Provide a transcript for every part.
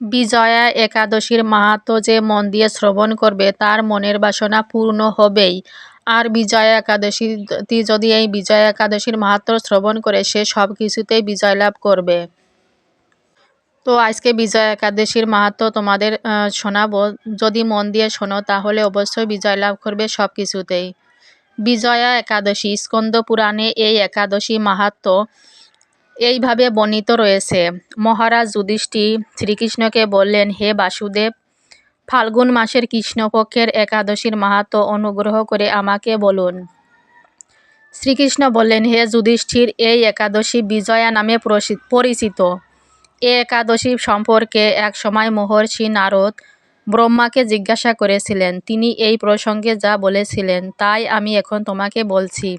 বিজয়া একাদশীর মাহাত্ম্য যে মন দিয়ে শ্রবণ করবে, তার মনের বাসনা পূর্ণ হবেই। আর বিজয়া একাদশী যদি এই বিজয়া একাদশীর মাহাত্ম্য শ্রবণ করে, সে সব কিছুতেই বিজয় লাভ করবে। তো আজকে বিজয়া একাদশীর মাহাত্ম্য তোমাদের শোনাবো। যদি মন দিয়ে শোনো, তাহলে অবশ্যই বিজয় লাভ করবে সব কিছুতেই বিজয়া একাদশী, স্কন্দ পুরাণে এই একাদশী মাহাত্ম্য এইভাবে বর্ণিত রয়েছে। মহারাজ যুধিষ্ঠি শ্রীকৃষ্ণকে বললেন, হে বাসুদেব, ফাল্গুন মাসের কৃষ্ণপক্ষের একাদশীর মাহাত্ম অনুগ্রহ করে আমাকে বলুন। শ্রীকৃষ্ণ বললেন, হে যুধিষ্ঠির, এই একাদশী বিজয়া নামে পরিচিত। এ একাদশী সম্পর্কে এক সময় মহর্ষি নারদ ব্রহ্মাকে জিজ্ঞাসা করেছিলেন। তিনি এই প্রসঙ্গে যা বলেছিলেন, তাই আমি এখন তোমাকে বলছি।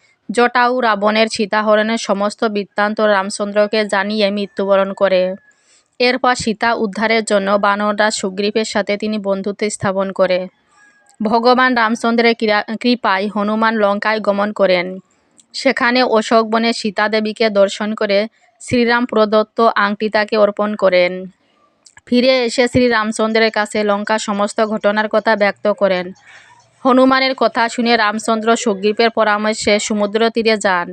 জটাউ রাবণের সীতাহরণের সমস্ত বৃত্তান্ত রামচন্দ্রকে জানিয়ে মৃত্যুবরণ করে। এরপর সীতা উদ্ধারের জন্য বানররা সুগ্রীবের সাথে তিনি বন্ধুত্ব স্থাপন করে। ভগবান রামচন্দ্রের কৃপায় হনুমান লঙ্কায় গমন করেন। সেখানে অশোক বনে সীতা দেবীকে দর্শন করে শ্রীরাম প্রদত্ত আংটি তাকে অর্পণ করেন। ফিরে এসে শ্রী রামচন্দ্রের কাছে লঙ্কা সমস্ত ঘটনার কথা ব্যক্ত করেন। হনুমানের কথা শুনে রামচন্দ্র সুগ্রীবের পরামর্শে সমুদ্র তীরে যান।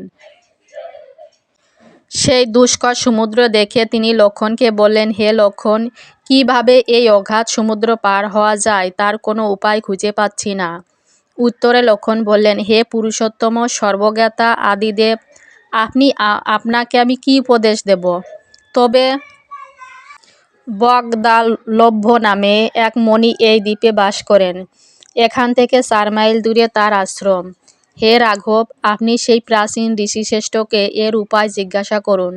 সেই দুষ্কর সমুদ্র দেখে তিনি লক্ষণকে বললেন, হে লক্ষণ, কীভাবে এই অঘাত সমুদ্র পার হওয়া যায় তার কোনো উপায় খুঁজে পাচ্ছি না? উত্তরে লক্ষণ বললেন, হে পুরুষোত্তম, সর্বজ্ঞাতা আদিদেব, আপনি আপনাকে আমি কি উপদেশ দেব? তবে বগদালভ্য নামে এক মণি এই দ্বীপে বাস করেন। এখান থেকে চার মাইল দূরে তার আশ্রম। হে রাঘব, আপনি সেই প্রাচীন ঋষিশ্রেষ্ঠকে এর উপায় জিজ্ঞাসা করুন।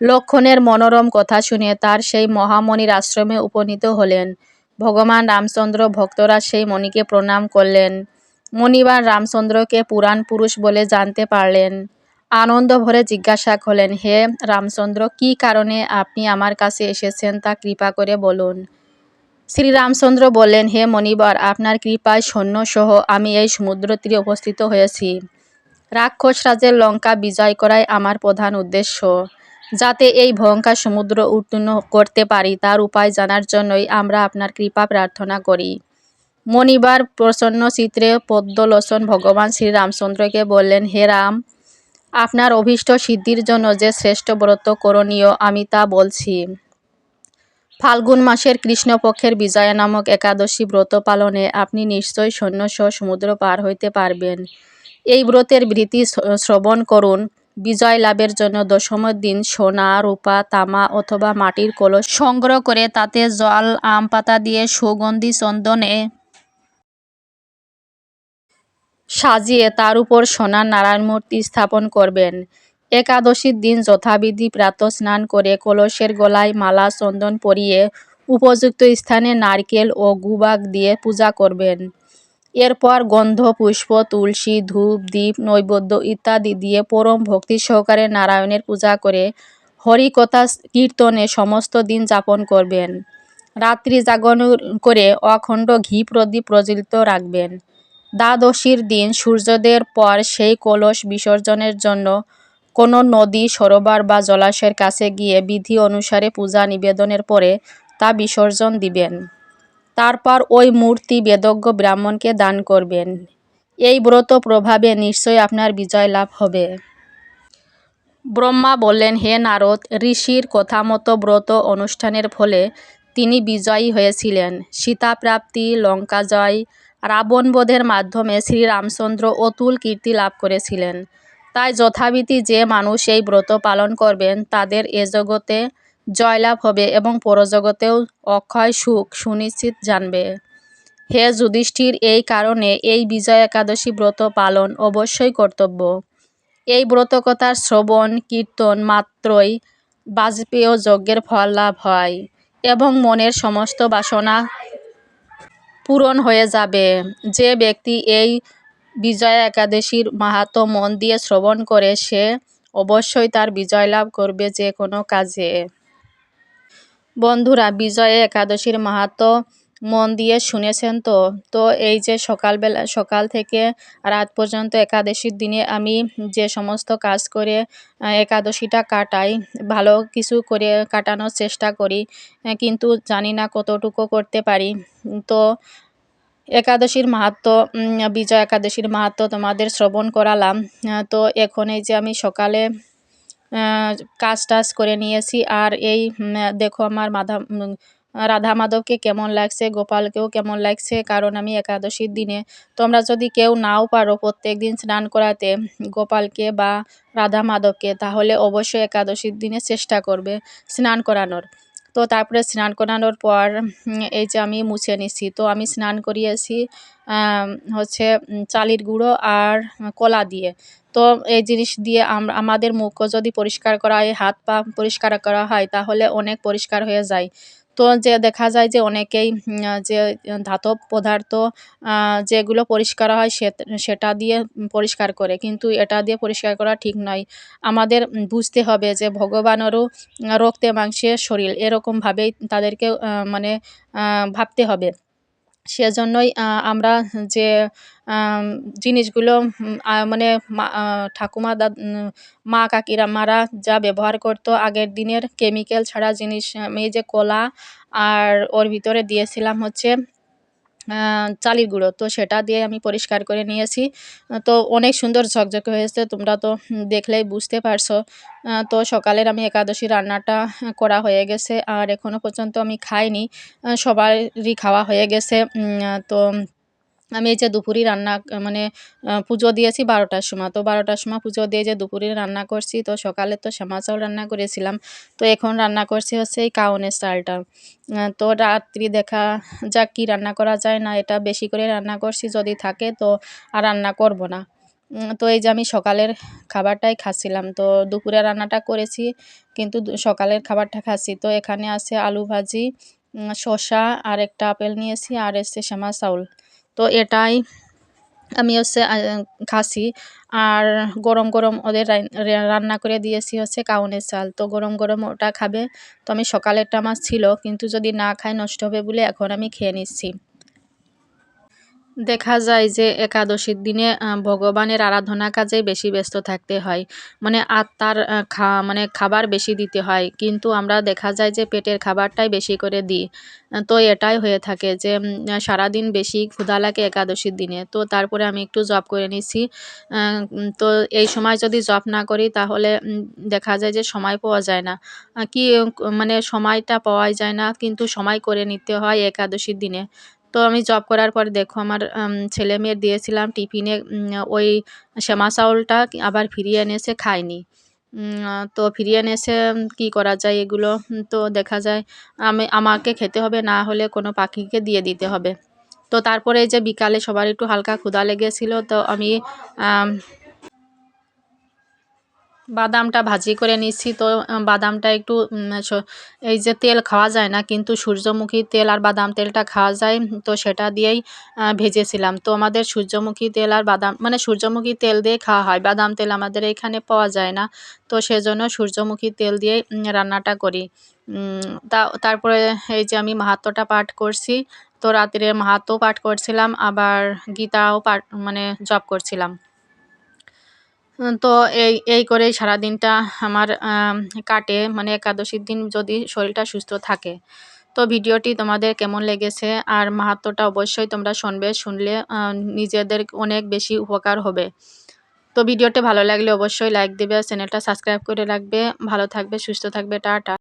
লক্ষণের মনোরম কথা শুনে তার সেই মহামণির আশ্রমে উপনীত হলেন। ভগবান রামচন্দ্র ভক্তরা সেই মণিকে প্রণাম করলেন। মণিবার রামচন্দ্রকে পুরাণ পুরুষ বলে জানতে পারলেন। আনন্দ ভরে জিজ্ঞাসা করলেন, হে রামচন্দ্র, কি কারণে আপনি আমার কাছে এসেছেন তা কৃপা করে বলুন। শ্রীরামচন্দ্র বললেন, হে মণিবর, আপনার কৃপায় সৈন্যসহ আমি এই সমুদ্র তীরে উপস্থিত হয়েছি। রাক্ষস রাজের লঙ্কা বিজয় করাই আমার প্রধান উদ্দেশ্য। যাতে এই ভয়ঙ্কর সমুদ্র উত্তীর্ণ করতে পারি, তার উপায় জানার জন্যই আমরা আপনার কৃপা প্রার্থনা করি। মণিবার প্রসন্ন চিত্রে পদ্মলোচন ভগবান শ্রীরামচন্দ্রকে বললেন, হে রাম, আপনার অভীষ্ট সিদ্ধির জন্য যে শ্রেষ্ঠ ব্রত করণীয় আমি তা বলছি। ফাল্গুন মাসের কৃষ্ণপক্ষের বিজয়া নামক একাদশী ব্রত পালনে আপনি নিশ্চয়ই সৈন্যসহ সমুদ্র পার হইতে পারবেন। এই ব্রতের ভীতি শ্রবণ করুন। বিজয় লাভের জন্য দশমের দিন সোনা, রূপা, তামা অথবা মাটির কলস সংগ্রহ করে তাতে জল, আম পাতা দিয়ে সুগন্ধি চন্দনে সাজিয়ে তার উপর সোনার নারায়ণ মূর্তি স্থাপন করবেন। একাদশীর দিন যথাবিধি প্রাত স্নান করে কলসের গলায় মালা, চন্দন পরিয়ে উপযুক্ত স্থানে নারকেল ও গুবাক দিয়ে পূজা করবেন। এরপর গন্ধ, পুষ্প, তুলসী, ধূপ দ্বীপ নৈবেদ্য ইত্যাদি দিয়ে পরম ভক্তি সহকারে নারায়ণের পূজা করে হরিকথা কীর্তনে সমস্ত দিন যাপন করবেন। রাত্রি জাগরণ করে অখণ্ড ঘি প্রদীপ প্রজ্বলিত রাখবেন। দ্বাদশীর দিন সূর্যোদয়ের পর সেই কলস বিসর্জনের জন্য কোনো নদী, সরোবর বা জলাশয়ের কাছে গিয়ে বিধি অনুসারে পূজা নিবেদনের পরে তা বিসর্জন দিবেন। তারপর ওই মূর্তি বেদজ্ঞ ব্রাহ্মণকে দান করবেন। এই ব্রত প্রভাবে নিশ্চয় আপনার বিজয় লাভ হবে। ব্রহ্মা বললেন, হে নারদ, ঋষির কথা মতো ব্রত অনুষ্ঠানের ফলে তিনি বিজয়ী হয়েছিলেন। সীতাপ্রাপ্তি, লঙ্কা জয় রাবণবধের মাধ্যমে শ্রীরামচন্দ্র অতুল কীর্তি লাভ করেছিলেন। তাই যথাবিধি যে মানুষ এই ব্রত পালন করবেন, তাদের এ জগতে জয়লাভ হবে এবং পরজগতেও অক্ষয় সুখ সুনিশ্চিত জানবে। হে যুধিষ্ঠির, এই কারণে এই বিজয় একাদশী ব্রত পালন অবশ্যই কর্তব্য। এই ব্রতকথার শ্রবণ, কীর্তন মাত্রই বাজপেয় যজ্ঞের ফল লাভ হয় এবং মনের সমস্ত বাসনা পূরণ হয়ে যাবে। যে ব্যক্তি এই বিজয়া একাদশীর মাহাত্ম্য মন দিয়ে শ্রবণ করে সে অবশ্যই তার বিজয় লাভ করবে যে কোনো কাজে। বন্ধুরা, বিজয়া একাদশীর মাহাত্ম্য মন দিয়ে শুনেছেন তো? তো এই যে সকালবেলা, সকাল থেকে রাত পর্যন্ত একাদশীর দিনে আমি যে সমস্ত কাজ করে একাদশীটা কাটাই, ভালো কিছু করে কাটানোর চেষ্টা করি কিন্তু জানি না কতটুকু করতে পারি। তো একাদশীর মাহাত্ম বিজয় একাদশীর মাহাত্ম তোমাদের শ্রবণ করালাম। তো এখন এই যে আমি সকালে কাজ টাজ করে নিয়েছি আর এই দেখো আমার মাধা রাধা মাধবকে কেমন লাগছে, গোপালকেও কেমন লাগছে, কারণ আমি একাদশীর দিনে তোমরা যদি কেউ নাও পারো প্রত্যেক দিন স্নান করাতে গোপালকে বা রাধা মাধবকে, তাহলে অবশ্যই একাদশীর দিনে চেষ্টা করবে স্নান করানোর। তো তারপরে স্নান করানোর পর এই যে আমি মুছে নিছি। তো আমি স্নান করিয়েছি হচ্ছে চালির গুঁড়ো আর কলা দিয়ে। তো এই জিনিস দিয়ে আমাদের মুখও যদি পরিষ্কার করা হয়, হাত পা পরিষ্কার করা হয়, তাহলে অনেক পরিষ্কার হয়ে যায়। তো যে দেখা যায় যে অনেকেই যে ধাতব পদার্থ যেগুলো পরিষ্কার হয় সে, সেটা দিয়ে পরিষ্কার করে। কিন্তু এটা দিয়ে পরিষ্কার করা ঠিক নয়। আমাদের বুঝতে হবে যে ভগবানেরও রক্তে মাংসে শরীর। এরকমভাবেই তাদেরকে মানে ভাবতে হবে। সেজন্যই আমরা যে জিনিসগুলো মানে ঠাকুমা দাদ মা কাকিরা, মারা যা ব্যবহার করতো, আগের দিনের কেমিক্যাল ছাড়া জিনিস, আমি যে কলা আর ওর ভিতরে দিয়েছিলাম হচ্ছে চালির গুঁড়ো। তো সেটা দিয়ে আমি পরিষ্কার করে নিয়েছি। তো অনেক সুন্দর ঝকঝকে হয়েছে, তোমরা তো দেখলেই বুঝতে পারছ। তো সকালের আমি একাদশী রান্নাটা করা হয়ে গেছে, আর এখনও পর্যন্ত আমি খাইনি। সবারই খাওয়া হয়ে গেছে। তো আমি এই যে দুপুরি রান্না মানে পুজো দিয়েছি বারোটার সময়। তো বারোটার সময় পুজো দিয়ে যে দুপুরে রান্না করছি, তো সকালে তো শ্যামা চাউল রান্না করেছিলাম। তো এখন রান্না করছি হচ্ছে এই কাউনের চালটা। তো রাত্রি দেখা যাক কী রান্না করা যায়, না এটা বেশি করে রান্না করছি যদি থাকে তো আর রান্না করব না। তো এই যে আমি সকালের খাবারটাই খাচ্ছিলাম। তো দুপুরে রান্নাটা করেছি, কিন্তু সকালের খাবারটা খাচ্ছি। তো এখানে আছে আলু ভাজি শসা আর একটা আপেল নিয়েছি, আর এসছে শ্যামা চাউল তো এটাই আমি হচ্ছে খাসি। আর গরম গরম ওদের রান্না করে দিয়েছি হচ্ছে কাউনের চাল। তো গরম গরম ওটা খাবে। তো আমি সকালেরটা আমার ছিল, কিন্তু যদি না খাই নষ্ট হবে বলে এখন আমি খেয়ে নিচ্ছি। দেখা যায় যে একাদশীর দিনে ভগবানের আরাধনা কাজে বেশি ব্যস্ত থাকতে হয়। মানে আত্মার খা মানে খাবার বেশি দিতে হয়। কিন্তু আমরা দেখা যায় যে পেটের খাবারটাই বেশি করে দিই। তো এটাই হয়ে থাকে যে সারাদিন বেশি ক্ষুধা লাগে একাদশীর দিনে। তো তারপরে আমি একটু জব করে নিছি। তো এই সময় যদি জব না করি তাহলে দেখা যায় যে সময় পাওয়া যায় না। কি মানে সময়টা পাওয়া যায় না। কিন্তু সময় করে নিতে হয় একাদশীর দিনে। তো আমি জব করার পর দেখো আমার ছেলে মেয়ের দিয়েছিলাম টিফিনে ওই শ্যামা চাউলটা আবার ফিরিয়ে এনে এসে খায়নি। তো ফিরিয়ে এনে এসে কী করা যায় এগুলো? তো দেখা যায় আমি, আমাকে খেতে হবে, না হলে কোনো পাখিকে দিয়ে দিতে হবে। তো তারপরে যে বিকালে সবার একটু হালকা ক্ষুধা লেগেছিলো, তো আমি বাদামটা ভাজি করে নিচ্ছি। তো বাদামটা একটু এই যে তেল খাওয়া যায় না, কিন্তু সূর্যমুখী তেল আর বাদাম তেলটা খাওয়া যায়, তো সেটা দিয়েই ভেজেছিলাম। তো আমাদের সূর্যমুখী তেল আর বাদাম মানে সূর্যমুখী তেল দিয়ে খাওয়া হয়, বাদাম তেল আমাদের এখানে পাওয়া যায় না। তো সেজন্য সূর্যমুখী তেল দিয়েই রান্নাটা করি। তা, তারপরে এই যে আমি মাহাত্মটা পাঠ করছি, তো রাত্রে মাহাত্ম পাঠ করছিলাম, আবার গীতাও পাঠ মানে জপ করছিলাম। তো এই এই করেই সারাদিনটা আমার কাটে। মানে একাদশীর দিন যদি শরীরটা সুস্থ থাকে। তো ভিডিওটি তোমাদের কেমন লেগেছে? আর মাহাত্মটা অবশ্যই তোমরা শুনবে, শুনলে নিজেদের অনেক বেশি উপকার হবে। তো ভিডিওটি ভালো লাগলে অবশ্যই লাইক দেবে, চ্যানেলটা সাবস্ক্রাইব করে রাখবে। ভালো থাকবে, সুস্থ থাকবে, টাটা।